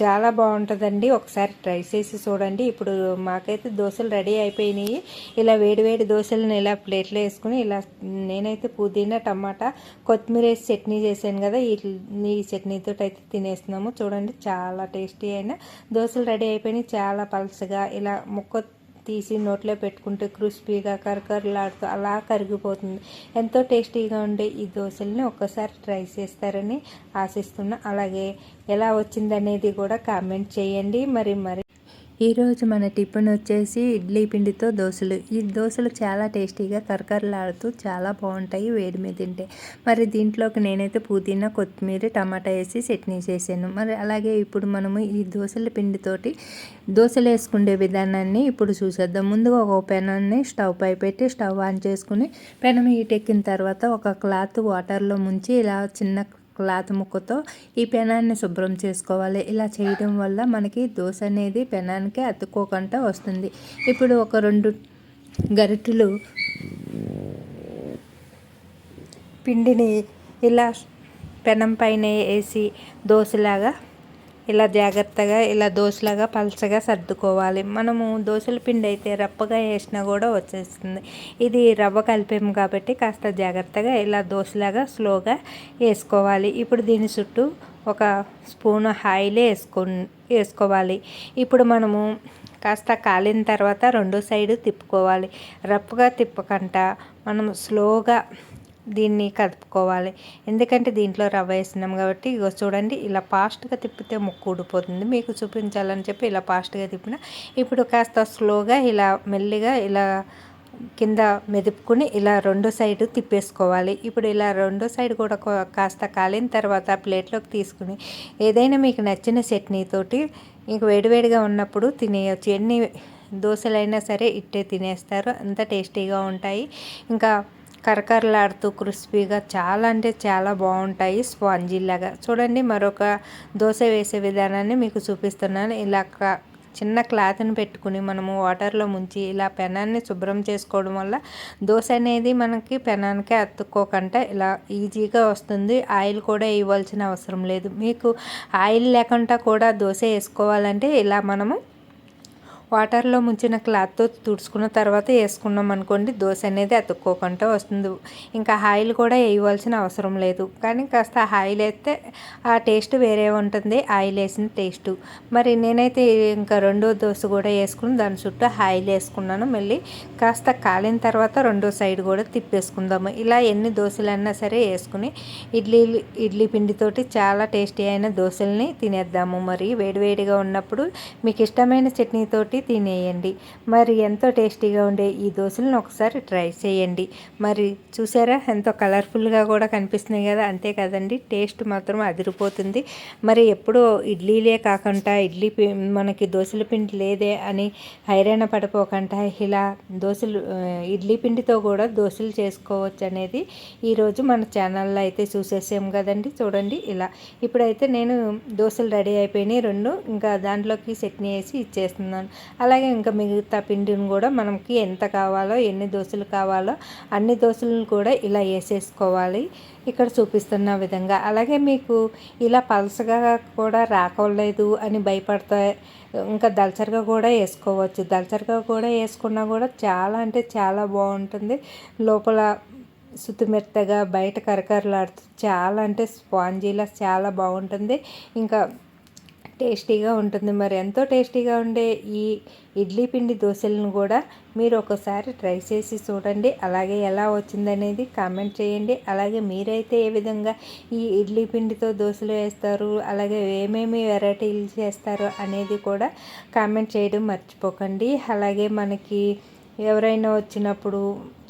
చాలా బాగుంటుందండి. ఒకసారి ట్రై చేసి చూడండి. ఇప్పుడు మాకైతే దోశలు రెడీ అయిపోయినాయి. ఇలా వేడివేడి దోశలను ఇలా ప్లేట్లో వేసుకుని ఇలా నేనైతే పుదీనా టమాటా కొత్తిమీర వేసి చట్నీ చేశాను కదా. ఈ ఈ చట్నీతో అయితే తినేస్తున్నాము. చూడండి చాలా టేస్టీ అయిన దోశలు రెడీ అయిపోయినాయి. చాలా పల్చగా ఇలా ముక్క తీసి నోట్లో పెట్టుకుంటే క్రిస్పీగా కరకరలాడుతూ అలా కరిగిపోతుంది. ఎంతో టేస్టీగా ఉండే ఈ దోశల్ని ఒక్కసారి ట్రై చేస్తారని ఆశిస్తున్నా. అలాగే ఎలా వచ్చిందనేది కూడా కామెంట్ చేయండి. మరి మరి ఈరోజు మన టిఫిన్ వచ్చేసి ఇడ్లీ పిండితో దోశలు. ఈ దోశలు చాలా టేస్టీగా కరకరలాడుతూ చాలా బాగుంటాయి వేడి మీద తింటే. మరి దీంట్లోకి నేనైతే పుదీనా కొత్తిమీర టమాటా వేసి చట్నీ చేశాను. మరి అలాగే ఇప్పుడు మనము ఈ దోశల పిండితోటి దోశలు వేసుకునే విధానాన్ని ఇప్పుడు చూసేద్దాం. ముందుగా ఒక పెనాన్ని స్టవ్ పై పెట్టి స్టవ్ ఆన్ చేసుకుని పెనం హీట్ ఎక్కిన తర్వాత ఒక క్లాత్ వాటర్లో ముంచి ఇలా చిన్న క్లాత్ ముక్కతో ఈ పెనాన్ని శుభ్రం చేసుకోవాలి. ఇలా చేయడం వల్ల మనకి దోశ అనేది పెనానికి అతుక్కోకుండా వస్తుంది. ఇప్పుడు ఒక రెండు గరిటెలు పిండిని ఇలా పెనం పైన వేసి దోశలాగా ఇలా జాగ్రత్తగా ఇలా దోశలాగా పలచగా సర్దుకోవాలి. మనము దోశల పిండి అయితే రప్పగా వేసినా కూడా వచ్చేస్తుంది. ఇది రవ్వ కలిపాము కాబట్టి కాస్త జాగ్రత్తగా ఇలా దోశలాగా స్లోగా వేసుకోవాలి. ఇప్పుడు దీని చుట్టూ ఒక స్పూన్ ఆయిల్ వేసుకో వేసుకోవాలి. ఇప్పుడు మనము కాస్త కాలిన తర్వాత రెండు సైడు తిప్పుకోవాలి. రప్పుగా తిప్పకుండా మనం స్లోగా దీన్ని కలుపుకోవాలి. ఎందుకంటే దీంట్లో రవ్వ వేసినాం కాబట్టి ఇగో చూడండి ఇలా ఫాస్ట్గా తిప్పితే ముక్కు ఊడిపోతుంది. మీకు చూపించాలని చెప్పి ఇలా ఫాస్ట్గా తిప్పిన. ఇప్పుడు కాస్త స్లోగా ఇలా మెల్లిగా ఇలా కింద మెదుపుకుని ఇలా రెండు సైడ్ తిప్పేసుకోవాలి. ఇప్పుడు ఇలా రెండో సైడ్ కూడా కాస్త కాలిన తర్వాత ప్లేట్లోకి తీసుకుని ఏదైనా మీకు నచ్చిన చట్నీతోటి ఇంక వేడివేడిగా ఉన్నప్పుడు తినేయచ్చు ఎన్ని దోశలైనా సరే ఇట్టే తినేస్తారు. అంత టేస్టీగా ఉంటాయి. ఇంకా కరకరలాడుతూ క్రిస్పీగా చాలా అంటే చాలా బాగుంటాయి స్పాంజీలాగా. చూడండి మరొక దోశ వేసే విధానాన్ని మీకు చూపిస్తున్నాను. ఇలా చిన్న క్లాత్ని పెట్టుకుని మనము వాటర్లో ముంచి ఇలా పెనాన్ని శుభ్రం చేసుకోవడం వల్ల దోశ అనేది మనకి పెనానికే అతుక్కోకుండా ఇలా ఈజీగా వస్తుంది. ఆయిల్ కూడా ఇవ్వాల్సిన అవసరం లేదు. మీకు ఆయిల్ లేకుండా కూడా దోశ వేసుకోవాలంటే ఇలా మనము వాటర్లో ముంచిన క్లాత్తో తుడుచుకున్న తర్వాత వేసుకున్నాం అనుకోండి దోశ అనేది అతుక్కోకుండా వస్తుంది. ఇంకా ఆయిల్ కూడా వేయవలసిన అవసరం లేదు. కానీ కాస్త ఆయిల్ వేస్తే ఆ టేస్ట్ వేరే ఉంటుంది ఆయిల్ వేసిన టేస్ట్. మరి నేనైతే ఇంకా రెండో దోశ కూడా వేసుకుని దాని చుట్టూ ఆయిల్ వేసుకున్నాను. మళ్ళీ కాస్త కాలిన తర్వాత రెండో సైడ్ కూడా తిప్పేసుకుందాము. ఇలా ఎన్ని దోశలైనా సరే వేసుకుని ఇడ్లీ ఇడ్లీ పిండితోటి చాలా టేస్టీ అయిన దోశల్ని తినేద్దాము. మరి వేడివేడిగా ఉన్నప్పుడు మీకు ఇష్టమైన చట్నీతోటి పెట్టి తినేయండి. మరి ఎంతో టేస్టీగా ఉండే ఈ దోశలను ఒకసారి ట్రై చేయండి. మరి చూసారా? ఎంతో కలర్ఫుల్గా కూడా కనిపిస్తున్నాయి కదా? అంతే కదండి. టేస్ట్ మాత్రం అదిరిపోతుంది. మరి ఎప్పుడూ ఇడ్లీలే కాకుండా ఇడ్లీ మనకి దోశల పిండి లేదే అని హైరాణ పడిపోకుండా ఇలా దోశలు ఇడ్లీ పిండితో కూడా దోశలు చేసుకోవచ్చు అనేది ఈరోజు మన ఛానల్లో అయితే చూసేసాం కదండి. చూడండి ఇలా. ఇప్పుడైతే నేను దోశలు రెడీ అయిపోయినాయి రెండు. ఇంకా దాంట్లోకి చట్నీ వేసి ఇచ్చేస్తున్నాను. అలాగే ఇంకా మిగతా పిండిని కూడా మనకి ఎంత కావాలో ఎన్ని దోశలు కావాలో అన్ని దోశలను కూడా ఇలా వేసేసుకోవాలి. ఇక్కడ చూపిస్తున్న విధంగా. అలాగే మీకు ఇలా పలసగా కూడా రాకలేదు అని భయపడతా ఇంకా దల్చరగా కూడా వేసుకోవచ్చు. దల్చరగా కూడా వేసుకున్నా కూడా చాలా అంటే చాలా బాగుంటుంది. లోపల సుతిమెత్తగా బయట కరకరలాడుతూ చాలా అంటే స్పాంజీలా చాలా బాగుంటుంది. ఇంకా టేస్టీగా ఉంటుంది. మరి ఎంతో టేస్టీగా ఉండే ఈ ఇడ్లీ పిండి దోశలను కూడా మీరు ఒకసారి ట్రై చేసి చూడండి. అలాగే ఎలా వచ్చిందనేది కామెంట్ చేయండి. అలాగే మీరైతే ఏ విధంగా ఈ ఇడ్లీ పిండితో దోశలు వేస్తారు అలాగే ఏమేమి వెరైటీలు చేస్తారు అనేది కూడా కామెంట్ చేయడం మర్చిపోకండి. అలాగే మనకి ఎవరైనా వచ్చినప్పుడు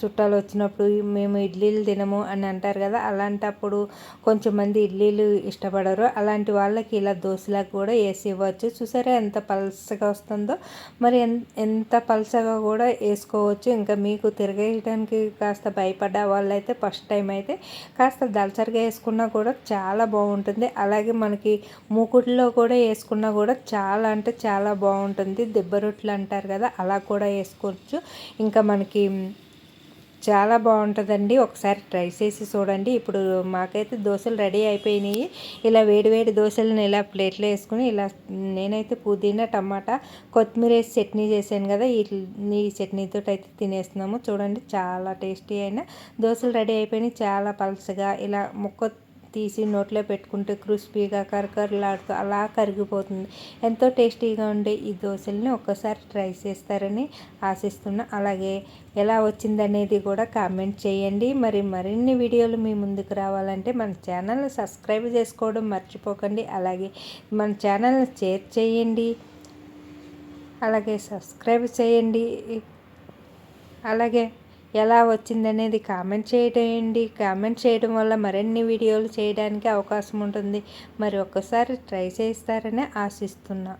చుట్టాలు వచ్చినప్పుడు మేము ఇడ్లీలు తినము అని అంటారు కదా అలాంటప్పుడు కొంచెం మంది ఇడ్లీలు ఇష్టపడరు. అలాంటి వాళ్ళకి ఇలా దోశలా కూడా వేసి ఇవ్వచ్చు. చూసారా ఎంత పలసగా వస్తుందో? మరి ఎంత పలసగా కూడా వేసుకోవచ్చు. ఇంకా మీకు తిరగేయడానికి కాస్త భయపడ్డ వాళ్ళైతే ఫస్ట్ టైం అయితే కాస్త దళసరిగా వేసుకున్నా కూడా చాలా బాగుంటుంది. అలాగే మనకి మూకుట్లో కూడా వేసుకున్నా కూడా చాలా అంటే చాలా బాగుంటుంది. దెబ్బ రొట్టెలు అంటారు కదా అలా కూడా వేసుకోవచ్చు. ఇంకా మనకి చాలా బాగుంటుందండి. ఒకసారి ట్రై చేసి చూడండి. ఇప్పుడు మాకైతే దోశలు రెడీ అయిపోయినాయి. ఇలా వేడివేడి దోశలను ఇలా ప్లేట్లో వేసుకుని ఇలా నేనైతే పుదీనా టమాటా కొత్తిమీర వేసి చట్నీ చేశాను కదా. ఈ ఈ చట్నీతో అయితే తినేస్తున్నాము. చూడండి చాలా టేస్టీ అయిన దోశలు రెడీ అయిపోయినాయి. చాలా పలసగా ఇలా ముక్క తీసి నోట్లో పెట్టుకుంటే క్రిస్పీగా కరకరలాడుతూ అలా కరిగిపోతుంది. ఎంతో టేస్టీగా ఉండే ఈ దోశల్ని ఒక్కసారి ట్రై చేస్తారని ఆశిస్తున్నా. అలాగే ఎలా వచ్చిందనేది కూడా కామెంట్ చేయండి. మరి మరిన్ని వీడియోలు మీ ముందుకు రావాలంటే మన ఛానల్ని సబ్స్క్రైబ్ చేసుకోవడం మర్చిపోకండి. అలాగే మన ఛానల్ని షేర్ చేయండి. అలాగే సబ్స్క్రైబ్ చేయండి. అలాగే ఎలా వచ్చిందనేది కామెంట్ చేయండి. కామెంట్ చేయడం వల్ల మరిన్ని వీడియోలు చేయడానికి అవకాశం ఉంటుంది. మరి ఒక్కసారి ట్రై చేస్తారని ఆశిస్తున్నా.